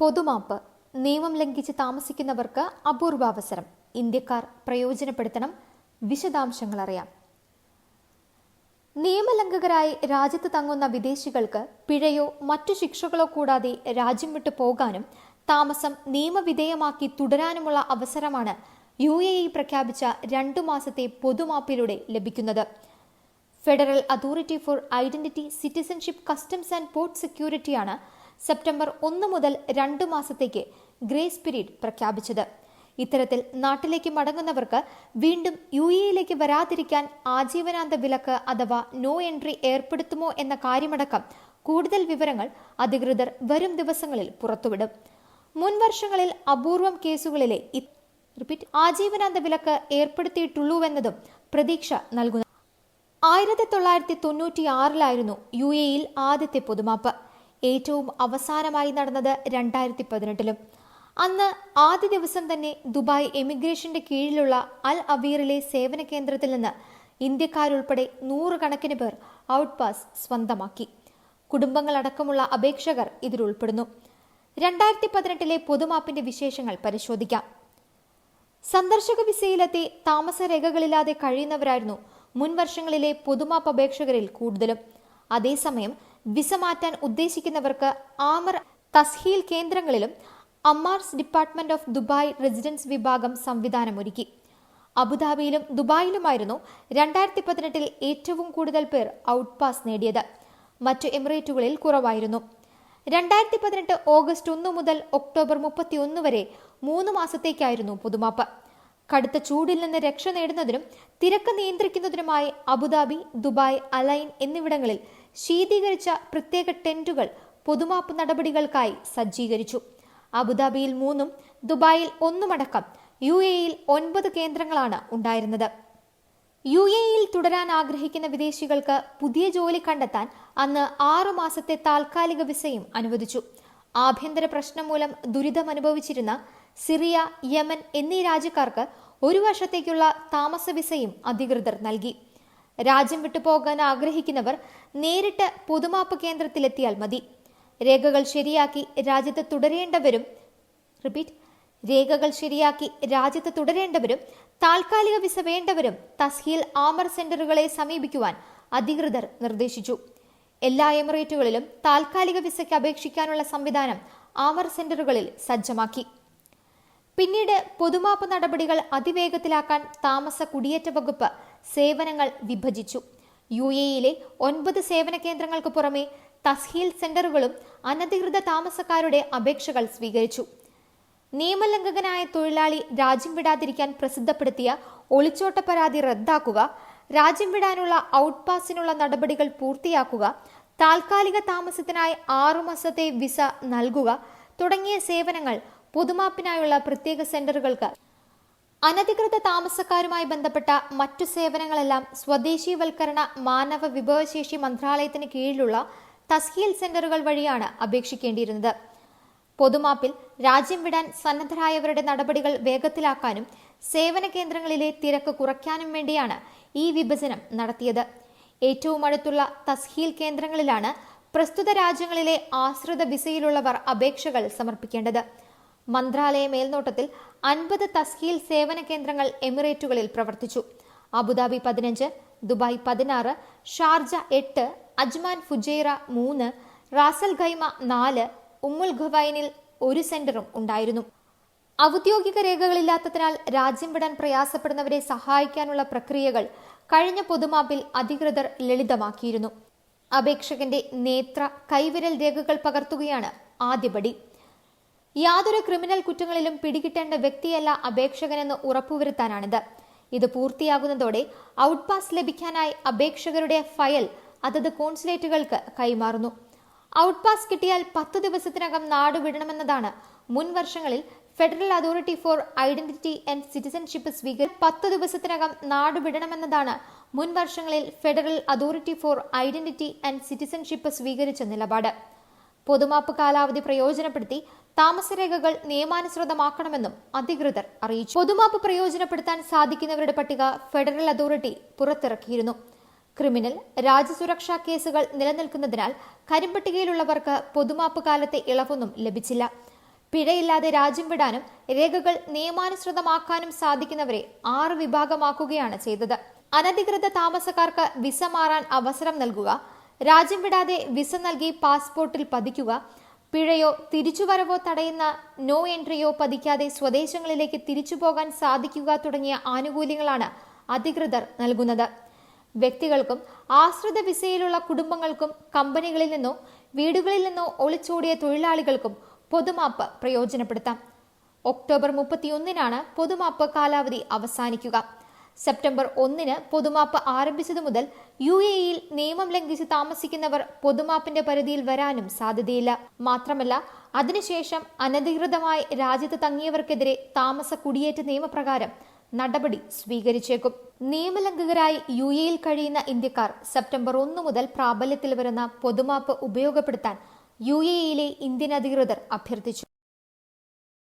പൊതുമാപ്പ്. നിയമം ലംഘിച്ച് താമസിക്കുന്നവർക്ക് അപൂർവാവസരം. ഇന്ത്യക്കാർ പ്രയോജനപ്പെടുത്തണം. വിശദാംശങ്ങൾ അറിയാം. നിയമലംഘകരായി രാജ്യത്ത് തങ്ങുന്ന വിദേശികൾക്ക് പിഴയോ മറ്റു ശിക്ഷകളോ കൂടാതെ രാജ്യം വിട്ടു പോകാനും താമസം നിയമവിധേയമാക്കി തുടരാനുമുള്ള അവസരമാണ് യു എ ഇ പ്രഖ്യാപിച്ച രണ്ടു മാസത്തെ പൊതുമാപ്പിലൂടെ ലഭിക്കുന്നത്. Federal authority for identity citizenship customs and port സെക്യൂരിറ്റിയാണ് September ഒന്ന് മുതൽ രണ്ട് മാസത്തേക്ക് ഗ്രേസ് പീരീഡ് പ്രഖ്യാപിച്ചത്. ഇത്തരത്തിൽ നാട്ടിലേക്ക് മടങ്ങുന്നവർക്ക് വീണ്ടും യു എയിലേക്ക് വരാതിരിക്കാൻ ആജീവനാന്ത വിലക്ക് അഥവാ നോ എൻട്രി ഏർപ്പെടുത്തുമോ എന്ന കാര്യമടക്കം കൂടുതൽ വിവരങ്ങൾ അധികൃതർ വരും ദിവസങ്ങളിൽ പുറത്തുവിടും. മുൻ വർഷങ്ങളിൽ അപൂർവം കേസുകളിലെ റിപ്പീറ്റ്. ആജീവനാന്ത വിലക്ക് ഏർപ്പെടുത്തിയിട്ടുള്ളൂവെന്നതും പ്രതീക്ഷ നൽകുന്നു. ആയിരത്തി തൊള്ളായിരത്തി തൊണ്ണൂറ്റി ആറിലായിരുന്നു യു എയിൽ ആദ്യത്തെ പൊതുമാപ്പ്. ഏറ്റവും അവസാനമായി നടന്നത് രണ്ടായിരത്തി പതിനെട്ടിലും അന്ന് ആദ്യ ദിവസം തന്നെ ദുബായ് എമിഗ്രേഷന്റെ കീഴിലുള്ള അൽ അവീറിലെ സേവന കേന്ദ്രത്തിൽ നിന്ന് ഇന്ത്യക്കാരുൾപ്പെടെ നൂറുകണക്കിന് പേർ ഔട്ട് പാസ് സ്വന്തമാക്കി. കുടുംബങ്ങളടക്കമുള്ള അപേക്ഷകർ ഇതിൽ ഉൾപ്പെടുന്നു. രണ്ടായിരത്തി പതിനെട്ടിലെ പൊതുമാപ്പിന്റെ വിശേഷങ്ങൾ പരിശോധിക്കാം. സന്ദർശക വിസയിലെത്തി താമസരേഖകളില്ലാതെ കഴിയുന്നവരായിരുന്നു മുൻ വർഷങ്ങളിലെ പൊതുമാപ്പ് അപേക്ഷകരിൽ കൂടുതലും. അതേസമയം വിസ മാറ്റാൻ ഉദ്ദേശിക്കുന്നവർക്ക് ആമർ തസ്ഹീൽ കേന്ദ്രങ്ങളിലും അമ്മാർസ് ഡിപ്പാർട്ട്മെന്റ് ഓഫ് ദുബായ് റെസിഡൻസ് വിഭാഗം സംവിധാനമൊരുക്കി. അബുദാബിയിലും ദുബായിലുമായിരുന്നു രണ്ടായിരത്തി പതിനെട്ടിൽ ഏറ്റവും കൂടുതൽ പേർ ഔട്ട് പാസ് നേടിയത്. മറ്റു എമിറേറ്റുകളിൽ കുറവായിരുന്നു. രണ്ടായിരത്തി പതിനെട്ട് ഓഗസ്റ്റ് ഒന്ന് മുതൽ ഒക്ടോബർ മുപ്പത്തി ഒന്ന് വരെ മൂന്ന് മാസത്തേക്കായിരുന്നു പുതുമാപ്പ്. കടുത്ത ചൂടിൽ നിന്ന് രക്ഷ നേടുന്നതിനും തിരക്ക് നിയന്ത്രിക്കുന്നതിനുമായി അബുദാബി ദുബായ് അലൈൻ എന്നിവിടങ്ങളിൽ ശീതീകരിച്ച പ്രത്യേക ടെന്റുകൾ പൊതുമാപ്പ് നടപടികൾക്കായി സജ്ജീകരിച്ചു. അബുദാബിയിൽ മൂന്നും ദുബായിൽ ഒന്നുമടക്കം യു എയിൽ ഒൻപത് കേന്ദ്രങ്ങളാണ് ഉണ്ടായിരുന്നത്. യു എയിൽ തുടരാൻ ആഗ്രഹിക്കുന്ന വിദേശികൾക്ക് പുതിയ ജോലി കണ്ടെത്താൻ അന്ന് ആറു മാസത്തെ താൽക്കാലിക വിസയും അനുവദിച്ചു. ആഭ്യന്തര പ്രശ്നം മൂലം ദുരിതമനുഭവിച്ചിരുന്ന സിറിയ യമൻ എന്നീ രാജ്യക്കാർക്ക് ഒരു വർഷത്തേക്കുള്ള താമസ വിസയും അധികൃതർ നൽകി. രാജ്യം വിട്ടു പോകാൻ ആഗ്രഹിക്കുന്നവർ നേരിട്ട് പൊതുമാപ്പ് കേന്ദ്രത്തിലെത്തിയാൽ മതി. രേഖകൾ ശരിയാക്കി രാജ്യത്ത് തുടരേണ്ടവരും റിപ്പീറ്റ് രേഖകൾ ശരിയാക്കി രാജ്യത്ത് തുടരേണ്ടവരും താൽക്കാലിക വിസ വേണ്ടവരും തസ്ഹീൽ ആമർ സെന്ററുകളെ സമീപിക്കുവാൻ അധികൃതർ നിർദ്ദേശിച്ചു. എല്ലാ എമിറേറ്റുകളിലും താൽക്കാലിക വിസയ്ക്ക് അപേക്ഷിക്കാനുള്ള സംവിധാനം ആമർ സെന്ററുകളിൽ സജ്ജമാക്കി. പിന്നീട് പൊതുമാപ്പ് നടപടികൾ അതിവേഗത്തിലാക്കാൻ താമസ കുടിയേറ്റ വകുപ്പ് സേവനങ്ങൾ വിഭജിച്ചു. യു എയിലെ ഒൻപത് സേവന കേന്ദ്രങ്ങൾക്ക് പുറമെ തസ്ഹീൽ സെന്ററുകളും അനധികൃത താമസക്കാരുടെ അപേക്ഷകൾ സ്വീകരിച്ചു. നിയമലംഘകനായ തൊഴിലാളി രാജ്യം വിടാതിരിക്കാൻ പ്രസിദ്ധപ്പെടുത്തിയ ഒളിച്ചോട്ട പരാതി റദ്ദാക്കുക രാജ്യം വിടാനുള്ള ഔട്ട് പാസിനുള്ള നടപടികൾ പൂർത്തിയാക്കുക താൽക്കാലിക താമസത്തിനായി ആറു മാസത്തെ വിസ നൽകുക തുടങ്ങിയ സേവനങ്ങൾ പൊതുമാപ്പിനായുള്ള പ്രത്യേക സെന്ററുകൾക്ക്. അനധികൃത താമസക്കാരുമായി ബന്ധപ്പെട്ട മറ്റു സേവനങ്ങളെല്ലാം സ്വദേശീവൽക്കരണ മാനവ വിഭവശേഷി മന്ത്രാലയത്തിന് കീഴിലുള്ള തസ്ഹീൽ സെന്ററുകൾ വഴിയാണ് അപേക്ഷിക്കേണ്ടിയിരുന്നത്. പൊതുമാപ്പിൽ രാജ്യം വിടാൻ സന്നദ്ധരായവരുടെ നടപടികൾ വേഗത്തിലാക്കാനും സേവന കേന്ദ്രങ്ങളിലെ തിരക്ക് കുറയ്ക്കാനും വേണ്ടിയാണ് ഈ വിഭജനം നടത്തിയത്. ഏറ്റവും അടുത്തുള്ള തസ്ഹീൽ കേന്ദ്രങ്ങളിലാണ് പ്രസ്തുത രാജ്യങ്ങളിലെ ആശ്രിത വിസയിലുള്ളവർ അപേക്ഷകൾ സമർപ്പിക്കേണ്ടത്. മന്ത്രാലയ മേൽനോട്ടത്തിൽ അൻപത് തസ്കീൽ സേവന കേന്ദ്രങ്ങൾ എമിറേറ്റുകളിൽ പ്രവർത്തിച്ചു. അബുദാബി പതിനഞ്ച് ദുബായ് പതിനാറ് ഷാർജ എട്ട് അജ്മാൻ ഫുജൈറ മൂന്ന് റാസൽ ഖൈമ നാല് ഉമ്മുൽ ഖുവൈനിൽ ഒരു സെന്ററും ഉണ്ടായിരുന്നു. ഔദ്യോഗിക രേഖകളില്ലാത്തതിനാൽ രാജ്യം വിടാൻ പ്രയാസപ്പെടുന്നവരെ സഹായിക്കാനുള്ള പ്രക്രിയകൾ കഴിഞ്ഞ പൊതുമാപ്പിൽ അധികൃതർ ലളിതമാക്കിയിരുന്നു. അപേക്ഷകന്റെ നേത്ര കൈവിരൽ രേഖകൾ പകർത്തുകയാണ് ആദ്യപടി. യാതൊരു ക്രിമിനൽ കുറ്റങ്ങളിലും പിടികിട്ടേണ്ട വ്യക്തിയല്ല അപേക്ഷകനെന്ന് ഉറപ്പുവരുത്താനാണിത്. ഇത് പൂർത്തിയാകുന്നതോടെ ഔട്ട് പാസ് ലഭിക്കാനായി അപേക്ഷകരുടെ ഫയൽ അതത് കോൺസുലേറ്റുകൾക്ക് കൈമാറുന്നു. ഔട്ട് പാസ് കിട്ടിയാൽ പത്ത് ദിവസത്തിനകം നാട് വിടണമെന്നതാണ് മുൻ വർഷങ്ങളിൽ federal authority for identity and citizenship സ്വീകരിച്ച പത്ത് ദിവസത്തിനകം നാട് വിടണമെന്നതാണ് മുൻ വർഷങ്ങളിൽ federal authority for identity and citizenship സ്വീകരിച്ച നിലപാട്. പൊതുമാപ്പ് കാലാവധി പ്രയോജനപ്പെടുത്തി താമസരേഖകൾ നിയമാനുസൃതമാക്കണമെന്നും അധികൃതർ അറിയിച്ചു. പൊതുമാപ്പ് പ്രയോജനപ്പെടുത്താൻ സാധിക്കുന്നവരുടെ പട്ടിക ഫെഡറൽ അതോറിറ്റി പുറത്തിറക്കിയിരുന്നു. ക്രിമിനൽ രാജ്യസുരക്ഷാ കേസുകൾ നിലനിൽക്കുന്നതിനാൽ കരിമ്പട്ടികയിലുള്ളവർക്ക് പൊതുമാപ്പ് കാലത്തെ ഇളവൊന്നും ലഭിച്ചില്ല. പിഴയില്ലാതെ രാജ്യം വിടാനും രേഖകൾ നിയമാനുസൃതമാക്കാനും സാധിക്കുന്നവരെ ആറ് വിഭാഗമാക്കുകയാണ് ചെയ്തത്. അനധികൃത താമസക്കാർക്ക് വിസ മാറാൻ അവസരം നൽകുക രാജ്യം വിടാതെ വിസ നൽകി പാസ്പോർട്ടിൽ പതിക്കുക പിഴയോ തിരിച്ചുവരവോ തടയുന്ന നോ എൻട്രിയോ പതിക്കാതെ സ്വദേശങ്ങളിലേക്ക് തിരിച്ചു പോകാൻ സാധിക്കുക തുടങ്ങിയ ആനുകൂല്യങ്ങളാണ് അധികൃതർ നൽകുന്നത്. വ്യക്തികൾക്കും ആശ്രിത വിസയിലുള്ള കുടുംബങ്ങൾക്കും കമ്പനികളിൽ നിന്നോ വീടുകളിൽ നിന്നോ ഒളിച്ചോടിയ തൊഴിലാളികൾക്കും പൊതുമാപ്പ് പ്രയോജനപ്പെടുത്താം. ഒക്ടോബർ മുപ്പത്തിയൊന്നിനാണ് പൊതുമാപ്പ് കാലാവധി അവസാനിക്കുക. സെപ്റ്റംബർ ഒന്നിന് പൊതുമാപ്പ് ആരംഭിച്ചതു മുതൽ യു എ ഇയിൽ നിയമം ലംഘിച്ച് താമസിക്കുന്നവർ പൊതുമാപ്പിന്റെ പരിധിയിൽ വരാനും സാധ്യതയില്ല. മാത്രമല്ല അതിനുശേഷം അനധികൃതമായി രാജ്യത്ത് തങ്ങിയവർക്കെതിരെ താമസ കുടിയേറ്റ നിയമപ്രകാരം നടപടി സ്വീകരിച്ചേക്കും. നിയമലംഘകരായി യു എയിൽ കഴിയുന്ന ഇന്ത്യക്കാർ സെപ്റ്റംബർ ഒന്ന് മുതൽ പ്രാബല്യത്തിൽ വരുന്ന പൊതുമാപ്പ് ഉപയോഗപ്പെടുത്താൻ യു എയിലെ ഇന്ത്യൻ അധികൃതർ അഭ്യർത്ഥിച്ചു.